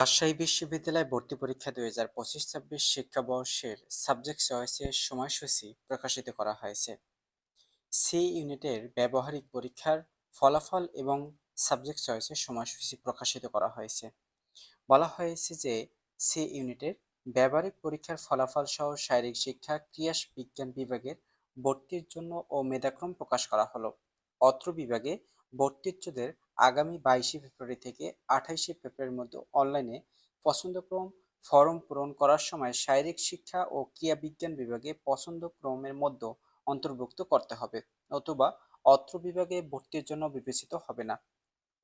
রাজশাহী বিশ্ববিদ্যালয় ভর্তি পরীক্ষা দুই হাজার পঁচিশ ছাব্বিশ শিক্ষাবর্ষের সাবজেক্ট চয়েসের সময়সূচি প্রকাশিত করা হয়েছে। সি ইউনিটের ব্যবহারিক পরীক্ষার ফলাফল এবং সাবজেক্ট চয়েসের সময়সূচি প্রকাশিত করা হয়েছে। বলা হয়েছে যে সি ইউনিটের ব্যবহারিক পরীক্ষার ফলাফল সহ শারীরিক শিক্ষা, ক্রিয়া বিজ্ঞান বিভাগের ভর্তির জন্য ও মেধাক্রম প্রকাশ করা হলো। অত্র বিভাগে ভর্তিচ্ছুদের আগামী বাইশে ফেব্রুয়ারি থেকে আঠাইশে ফেব্রুয়ারির মধ্যে অনলাইনে পছন্দক্রম ফরম পূরণ করার সময় শারীরিক শিক্ষা ও ক্রিয়া বিজ্ঞান বিভাগে পছন্দক্রমের মধ্যে অন্তর্ভুক্ত করতে হবে অথবা অত্র বিভাগে ভর্তির জন্য বিবেচিত হবে না।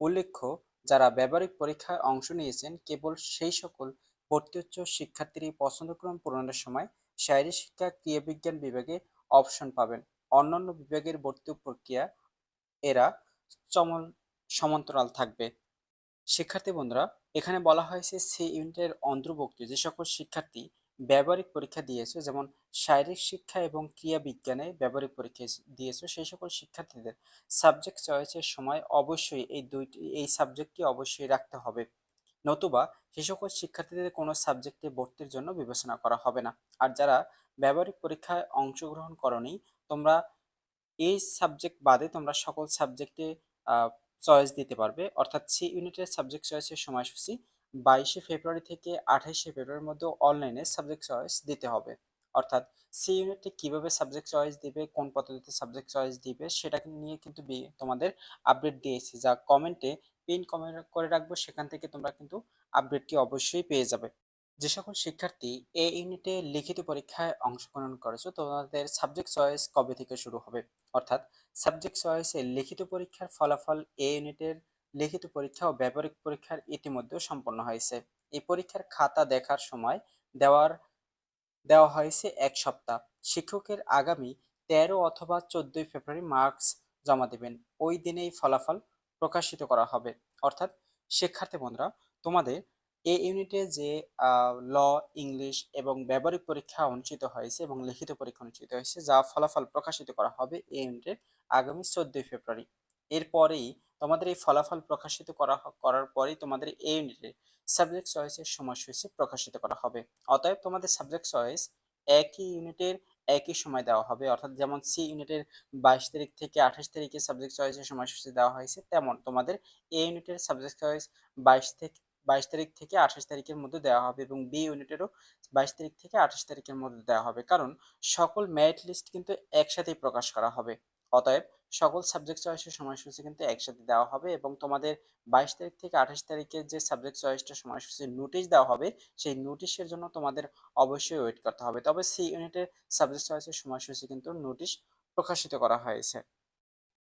উল্লেখ্য, যারা ব্যবহারিক পরীক্ষায় অংশ নিয়েছেন কেবল সেই সকল ভর্তি উচ্চ শিক্ষার্থীরই পছন্দক্রম পূরণের সময় শারীরিক শিক্ষা, ক্রিয়া বিজ্ঞান বিভাগে অপশন পাবেন। অন্যান্য বিভাগের ভর্তি প্রক্রিয়া এরা চমল সমান্তরাল থাকবে। শিক্ষার্থী বন্ধুরা, এখানে বলা হয়েছে সি ইউনিটের অন্তর্ভুক্ত যে সকল শিক্ষার্থী ব্যবহারিক পরীক্ষা দিয়েছে, যেমন শারীরিক শিক্ষা এবং ক্রিয়া বিজ্ঞানে ব্যবহারিক পরীক্ষা দিয়েছে, সেই সকল শিক্ষার্থীদের সাবজেক্ট চয়েসের সময় অবশ্যই এই দুইটি, এই সাবজেক্টটি অবশ্যই রাখতে হবে। নতুবা সে সকল শিক্ষার্থীদের কোনো সাবজেক্টে ভর্তির জন্য বিবেচনা করা হবে না। আর যারা ব্যবহারিক পরীক্ষায় অংশগ্রহণ করনি, তোমরা এই সাবজেক্ট বাদে তোমরা সকল সাবজেক্টে চয়েস দিতে পারবে। অর্থাৎ সি ইউনিটের সাবজেক্ট চয়েসের সময়সূচি বাইশে ফেব্রুয়ারি থেকে আঠাইশে ফেব্রুয়ারির মধ্যে অনলাইনে সাবজেক্ট চয়েস দিতে হবে। অর্থাৎ সি ইউনিটে কীভাবে সাবজেক্ট চয়েস দিবে, কোন পদ্ধতিতে সাবজেক্ট চয়েস দিবে, সেটা নিয়ে কিন্তু তোমাদের আপডেট দিয়েছি। যা কমেন্টে পিন কমেন্ট করে রাখব, সেখান থেকে তোমরা কিন্তু আপডেটটি অবশ্যই পেয়ে যাবে। যে সকল শিক্ষার্থী এ ইউনিটে লিখিত পরীক্ষায় অংশগ্রহণ করেছ তোমাদের সাবজেক্ট চয়েস কবে থেকে শুরু হবে? অর্থাৎ সাবজেক্ট চয়েসে লিখিত পরীক্ষার ফলাফল এ ইউনিটের লিখিত পরীক্ষা ও ব্যবহারিক পরীক্ষার ইতিমধ্যে সম্পন্ন হয়েছে। এই পরীক্ষার খাতা দেখার সময় দেওয়ার, দেওয়া হয়েছে এক সপ্তাহ। শিক্ষকের আগামী তেরো অথবা চোদ্দই ফেব্রুয়ারি মার্কস জমা দেবেন। ওই দিনেই ফলাফল প্রকাশিত করা হবে। অর্থাৎ, শিক্ষার্থী বন্ধুরা, তোমাদের এই ইউনিটে যে ল, ইংলিশ এবং ব্যবহারিক পরীক্ষা অনুষ্ঠিত হয়েছে এবং লিখিত পরীক্ষা অনুষ্ঠিত হয়েছে, যা ফলাফল প্রকাশিত করা হবে এই ইউনিটের আগামী চোদ্দই ফেব্রুয়ারি। এরপরেই তোমাদের এই ফলাফল প্রকাশিত করা করার পরেই তোমাদের এই ইউনিটের সাবজেক্ট চয়েসের সময়সূচি প্রকাশিত করা হবে। অতএব তোমাদের সাবজেক্ট চয়েস একই ইউনিটের একই সময় দেওয়া হবে, অর্থাৎ যেমন সি ইউনিটের বাইশ তারিখ থেকে আঠাশ তারিখে সাবজেক্ট চয়েসের সময়সূচি দেওয়া হয়েছে, তেমন তোমাদের এ ইউনিটের সাবজেক্ট চয়েস বাইশ থেকে বাইশ তারিখ থেকে আঠাশ তারিখের মধ্যে দেওয়া হবে এবং বি ইউনিটেরও বাইশ তারিখ থেকে আঠাশ তারিখের মধ্যে দেওয়া হবে। কারণ সকল মেরিট লিস্ট কিন্তু একসাথেই প্রকাশ করা হবে। অতএব সকল সাবজেক্ট চয়েসের সময়সূচি কিন্তু একসাথে দেওয়া হবে এবং তোমাদের বাইশ তারিখ থেকে আঠাশ তারিখের যে সাবজেক্ট চয়েসটা সময়সূচির নোটিশ দেওয়া হবে, সেই নোটিশের জন্য তোমাদের অবশ্যই ওয়েট করতে হবে। তবে সি ইউনিটের সাবজেক্ট চয়েসের সময়সূচি কিন্তু নোটিশ প্রকাশিত করা হয়েছে।